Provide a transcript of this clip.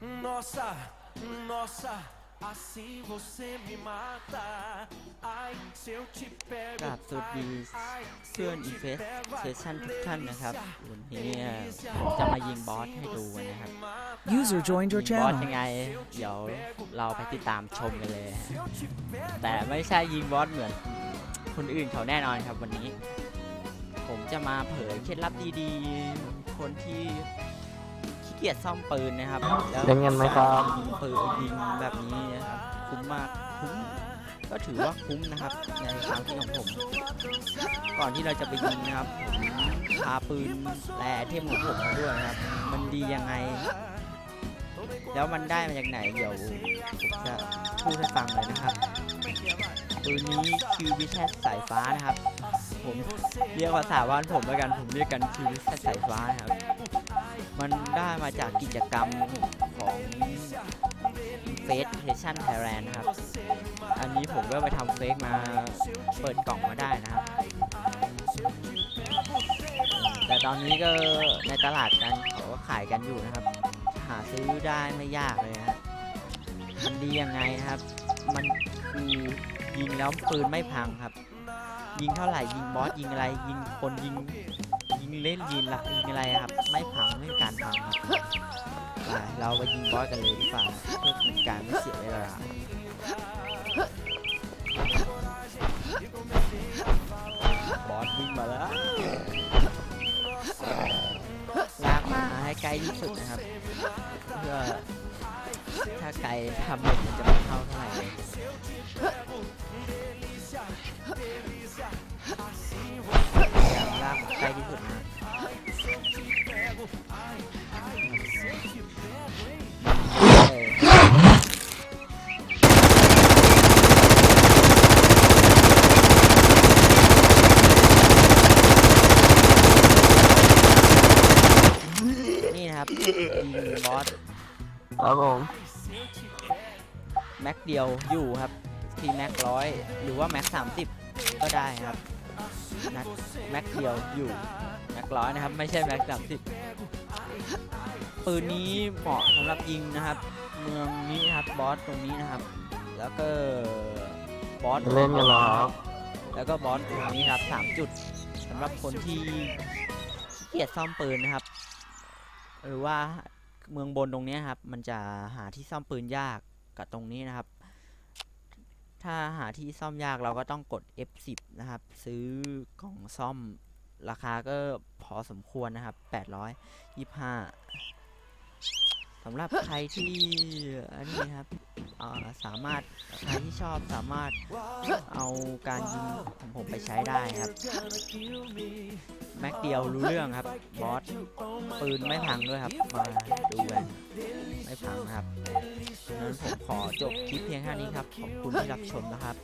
Nossa, nossa, assim você me mata. Ai, se eu te ก pego, ราบสวัสดี ai, เพื่อนอีเฟสเซชันทุกท่านนะครับ วันนี้ผมจะมายิงบอสให้ดูนะครับ User joined ยิ your งบอส channel. ยังไง เดี๋ยวเราไปติดตามชมกันเลยฮะแต่ไม่ใช่ยิงบอสเหมือนคนอื่นเขาแน่นอนครับวันนี้ ผมจะมาเผยเคล็ดลับดีๆ คนที่ขี้ เกียจซ่อมปืนนะครับแล้วเล่นกันไหมครับยิงปืนยิงแบบนี้นะครับคุ้มมากคุ้มก็ถือว่าคุ้มนะครับในความคิดของผม ก่อนที่เราจะไปยิงนะครับผมพาปืนและไอเทมของผมมาด้วยนะครับ มันดียังไง แล้วมันได้มาจากไหนเดี๋ยวผมจะพูดให้ฟังเลยนะครับปืนนี้คือวิชาสายฟ้านะครับ ผมเรียกภาษาบ้านผมแล้วกันผมเรียกกันคือวิชาสายฟ้านะครับ มันได้มาจากกิจกรรมของเฟสเทชันไทยแลนด์นะครับ อันนี้ผมก็ไปทำเฟซมาเปิดกล่องมาได้นะครับ แต่ตอนนี้ก็ในตลาดกันเขาก็ขายกันอยู่นะครับ หาซื้อได้ไม่ยากเลยฮะมันดียังไงนะครับ มันคือยิงแล้วปืนไม่พังครับ ยิงเท่าไหร่ยิงบอสยิงอะไรยิงคนยิงยิงเล่นยิงละยิงอะไรครับไม่พัง ไปเรายิงบอสกันเลยดีกว่าเพื่อเป็นการไม่เสียเวลาบอสวิ่งมาแล้วลากมาให้ไกลที่สุดนะครับ เพื่อถ้าไกลทำเด็มันจะไม่เข้าเท่าไหร่ บอสครับผมแม็กเดียวอยู่ครับทีแม็กร้อยหรือว่าแม็กสามสิบก็ได้ครับนัดแม็กเดียวอยู่แม็กร้อยนะครับ ไม่ใช่แม็กสามสิบปืนนี้เหมาะสำหรับยิงนะครับ เมืองนี้นะครับบอสตรงนี้นะครับ แล้วก็บอสเล่นกันเหรอครับ แล้วก็บอสตรงนี้ครับสามจุดสำหรับคนที่ขี้เกียจซ่อมปืนนะครับ หรือว่าเมืองบนตรงนี้ครับ มันจะหาที่ซ่อมปืนยากกับตรงนี้นะครับ ถ้าหาที่ซ่อมยากเราก็ต้องกด F10 นะครับ ซื้อกล่องซ่อมราคาก็พอสมควรนะครับ 825สำหรับใครที่อันนี้ครับสามารถใครที่ชอบสามารถเอาการยิงของผมไปใช้ได้ครับ แม็กเดียวรู้เรื่องครับบอสปืนไม่พังด้วยครับ มาดูกันไม่พังครับงนั้นผมขอจบคลิปเพียงแค่นี้ครับ ขอบคุณที่รับชมนะครับ